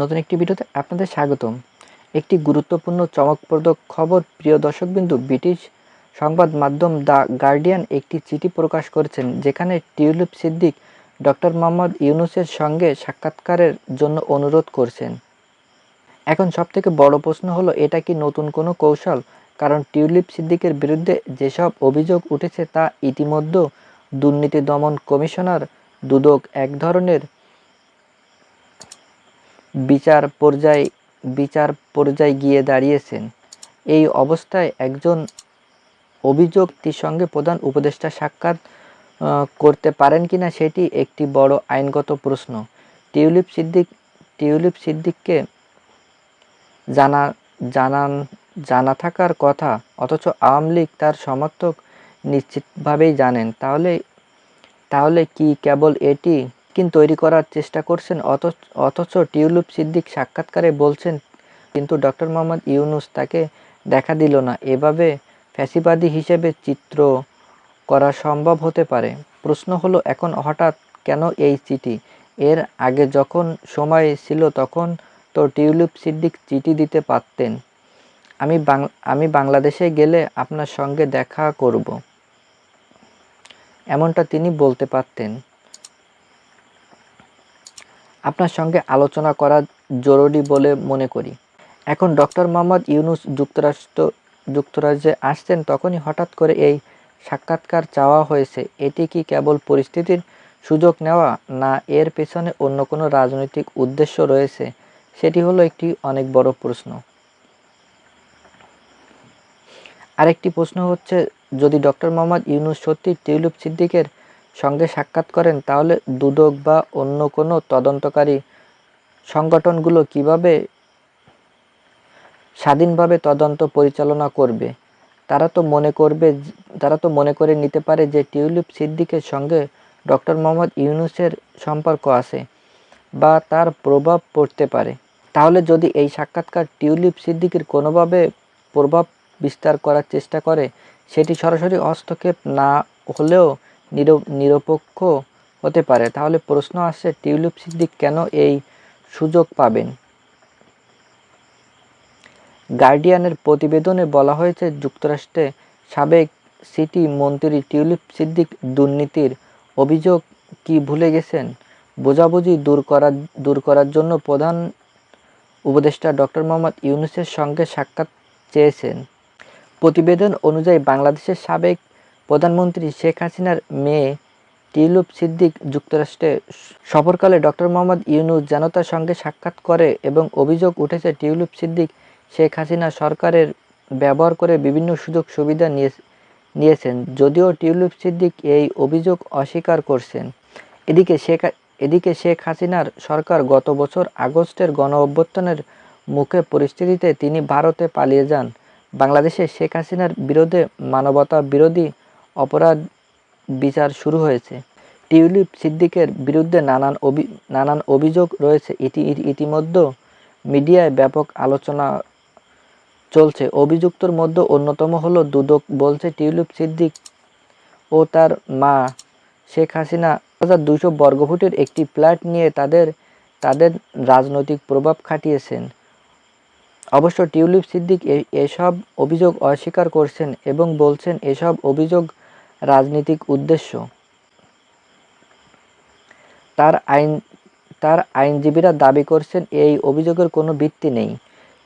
নতুন একটি ভিডিওতে আপনাদের স্বাগতম। একটি গুরুত্বপূর্ণ, চমকপ্রদ খবর, প্রিয় দর্শকবিন্দু, ব্রিটিশ সংবাদ মাধ্যম দ্য গার্ডিয়ান একটি চিঠি প্রকাশ করেছেন, যেখানে টিউলিপ সিদ্দিক, ডক্টর মোহাম্মদ ইউনুসের সঙ্গে সাক্ষাৎকারের জন্য অনুরোধ করছেন। এখন সবথেকে বড় প্রশ্ন হলো, এটা কি নতুন কোনো কৌশল? কারণ টিউলিপ সিদ্দিকের বিরুদ্ধে যেসব অভিযোগ উঠেছে তা ইতিমধ্যে দুর্নীতি দমন কমিশনার দুদক এক ধরনের বিচার পর্যায়ে বিচার পর্যায়ে গিয়ে দাঁড়িয়েছেন। এই অবস্থায় একজন অভিযোগটির সঙ্গে প্রধান উপদেষ্টা সাক্ষাৎ করতে পারেন কিনা সেটি একটি বড় আইনগত প্রশ্ন। টিউলিপ সিদ্দিক, টিউলিপ সিদ্দিককে জানা, জানান, জানা থাকার কথা, অথচ আওয়ামী লীগ তার সমর্থক নিশ্চিতভাবেই জানেন। তাহলে তাহলে কি কেবল এটি কিন্তু তৈরি করার চেষ্টা করছেন, অথচ টিউলিপ সিদ্দিক সাক্ষাৎকারে বলছেন, কিন্তু ডক্টর মোহাম্মদ ইউনুস তাকে দেখা দিল না। এভাবে ফ্যাসিবাদী হিসেবে চিত্র করা সম্ভব হতে পারে। প্রশ্ন হলো, এখন হঠাৎ কেন এই চিঠি? এর আগে যখন সময় ছিল তখন তো টিউলিপ সিদ্দিক চিঠি দিতে পারতেন। আমি আমি বাংলাদেশে গেলে আপনার সঙ্গে দেখা করব। এমনটা তিনি বলতে পারতেন। আপনার সঙ্গে আলোচনা করা জরুরি বলে মনে করি। এখন ডক্টর মোহাম্মদ ইউনুস যুক্তরাষ্ট্র, যুক্তরাজ্যে আসছেন তখনই হঠাৎ করে এই সাক্ষাৎকার চাওয়া হয়েছে। এটি কি কেবল পরিস্থিতির সুযোগ নেওয়া, না এর পেছনে অন্য কোনো রাজনৈতিক উদ্দেশ্য রয়েছে? সেটি হলো একটি অনেক বড় প্রশ্ন। আরেকটি প্রশ্ন হচ্ছে, যদি ডক্টর মোহাম্মদ ইউনুস সত্যি টিউলিপ সিদ্দিকের সঙ্গে সাক্ষাৎ করেন, তাহলে দুদক বা অন্য কোনো তদন্তকারী সংগঠনগুলো কীভাবে স্বাধীনভাবে তদন্ত পরিচালনা করবে? তারা তো মনে করবে তারা তো মনে করে নিতে পারে যে টিউলিপ সিদ্দিকের সঙ্গে ডক্টর মোহাম্মদ ইউনুসের সম্পর্ক আছে বা তার প্রভাব পড়তে পারে। তাহলে যদি এই সাক্ষাৎকার টিউলিপ সিদ্দিকের কোনোভাবে প্রভাব বিস্তার করার চেষ্টা করে, সেটি সরাসরি হস্তক্ষেপ না হলেও নিরপেক্ষ হতে পারে। তাহলে প্রশ্ন আসছে, টিউলিপ সিদ্দিক কেন এই সুযোগ পাবেন? গার্ডিয়ানের প্রতিবেদনে বলা হয়েছে, যুক্তরাষ্ট্রে সাবেক সিটি মন্ত্রী টিউলিপ সিদ্দিক দুর্নীতির অভিযোগ কি ভুলে গেছেন? বোঝাবুঝি দূর করার দূর করার জন্য প্রধান উপদেষ্টা ডক্টর মোহাম্মদ ইউনুসের সঙ্গে সাক্ষাৎ চেয়েছেন। প্রতিবেদন অনুযায়ী বাংলাদেশের সাবেক প্রধানমন্ত্রী শেখ হাসিনার মেয়ে টিউলিপ সিদ্দিক যুক্তরাষ্ট্রে সফরকালে ডক্টর মোহাম্মদ ইউনুস জনতার সঙ্গে সাক্ষাৎ করে এবং অভিযোগ উঠেছে টিউলুপ সিদ্দিক শেখ হাসিনা সরকারের ব্যবহার করে বিভিন্ন সুযোগ সুবিধা নিয়ে, নিয়েছেন, যদিও টিউলিপ সিদ্দিক এই অভিযোগ অস্বীকার করছেন। এদিকে শেখ এদিকে শেখ হাসিনার সরকার গত বছর আগস্টের গণ অভ্যুত্থানের মুখে পরিস্থিতিতে তিনি ভারতে পালিয়ে যান। বাংলাদেশে শেখ হাসিনার বিরুদ্ধে মানবতা বিরোধী অপরাধ বিচার শুরু হয়েছে। টিউলিপ সিদ্দিকের বিরুদ্ধে নানান অভি, নানান অভিযোগ রয়েছে। ইতি ইতি- ইতিমধ্যে মিডিয়ায় ব্যাপক আলোচনা চলছে। অভিযুক্তর মধ্যে অন্যতম হলো দুদক। বলছে, টিউলিপ সিদ্দিক ও তার মা শেখ হাসিনা হাজার দুশো বর্গফুটের একটি ফ্ল্যাট নিয়ে তাদের তাদের রাজনৈতিক প্রভাব খাটিয়েছেন। অবশ্য টিউলিপ সিদ্দিক এসব অভিযোগ অস্বীকার করছেন এবং বলছেন, এসব অভিযোগ রাজনৈতিক উদ্দেশ্য। তার আইন, তার আইনজীবীরা দাবি করছেন, এই অভিযোগের কোনো ভিত্তি নেই।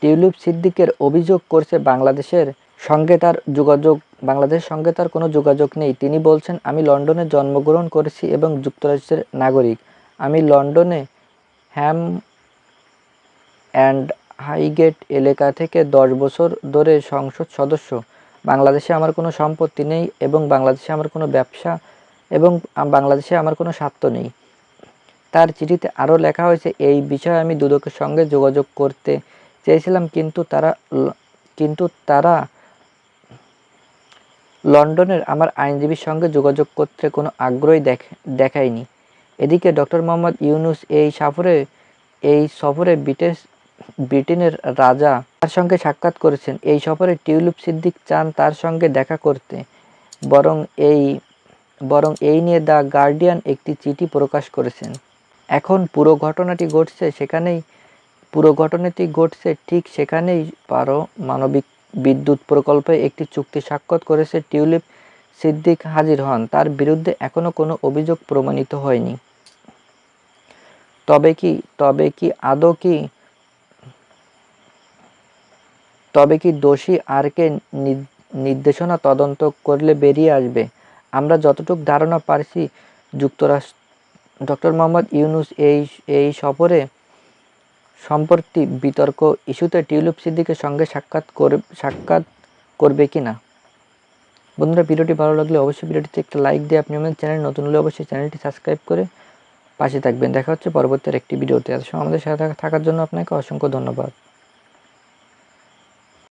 টিউলিপ সিদ্দিকের অভিযোগ করছে, বাংলাদেশের সঙ্গে তার যোগাযোগ, বাংলাদেশের সঙ্গে তার কোনো যোগাযোগ নেই। তিনি বলছেন, আমি লন্ডনে জন্মগ্রহণ করেছি এবং যুক্তরাষ্ট্রের নাগরিক। আমি লন্ডনে হ্যাম অ্যান্ড হাইগেট এলাকা থেকে দশ বছর ধরে সংসদ সদস্য। বাংলাদেশে আমার কোনো সম্পত্তি নেই এবং বাংলাদেশে আমার কোনো ব্যবসা এবং বাংলাদেশে আমার কোনো স্বার্থ নেই। তার চিঠিতে আরও লেখা হয়েছে, এই বিষয়ে আমি দুদকের সঙ্গে যোগাযোগ করতে চেয়েছিলাম, কিন্তু তারা কিন্তু তারা লন্ডনের আমার আইনজীবীর সঙ্গে যোগাযোগ করতে কোনো আগ্রহই দেখ, দেখায়নি। এদিকে ডক্টর মোহাম্মদ ইউনুস এই সফরে এই সফরে ব্রিটিশ ব্রিটেনের রাজা তার সঙ্গে সাক্ষাৎ করেছেন। এই সফরে টিউলিপ সিদ্দিক চান তার সঙ্গে দেখা করতে। বরং এই বরং এই নিয়ে দ্য গার্ডিয়ান একটি চিঠি প্রকাশ করেছেন। এখন পুরো ঘটনাটি ঘটছে সেখানেই, পুরো ঘটনাটি ঘটছে ঠিক সেখানেই পারমাণবিক বিদ্যুৎ প্রকল্পে একটি চুক্তি স্বাক্ষর করেছে টিউলিপ সিদ্দিক হাজির হন। তার বিরুদ্ধে এখনও কোনো অভিযোগ প্রমাণিত হয়নি। তবে কি তবে কি, আদৌ কি তবে কি দোষী আর কে নির্দেশনা তদন্ত করলে বেরিয়ে আসবে? আমরা যতটুকু ধারণা পারছি, যুক্তরাষ্ট্র, ডক্টর মোহাম্মদ ইউনুস এই এই সফরে সম্পর্কে বিতর্ক ইস্যুতে টিউলিপ সিদ্দিকের সঙ্গে সাক্ষাৎ করে, সাক্ষাৎ করবে কি না? বন্ধুরা, ভিডিওটি ভালো লাগলে অবশ্যই ভিডিওটিতে একটা লাইক দিয়ে আপনি আমাদের চ্যানেল নতুন হলে অবশ্যই চ্যানেলটি সাবস্ক্রাইব করে পাশে থাকবেন। দেখা হচ্ছে পরবর্তী একটি ভিডিওতে। সময় আমাদের সাথে থাকার জন্য আপনাকে অসংখ্য ধন্যবাদ।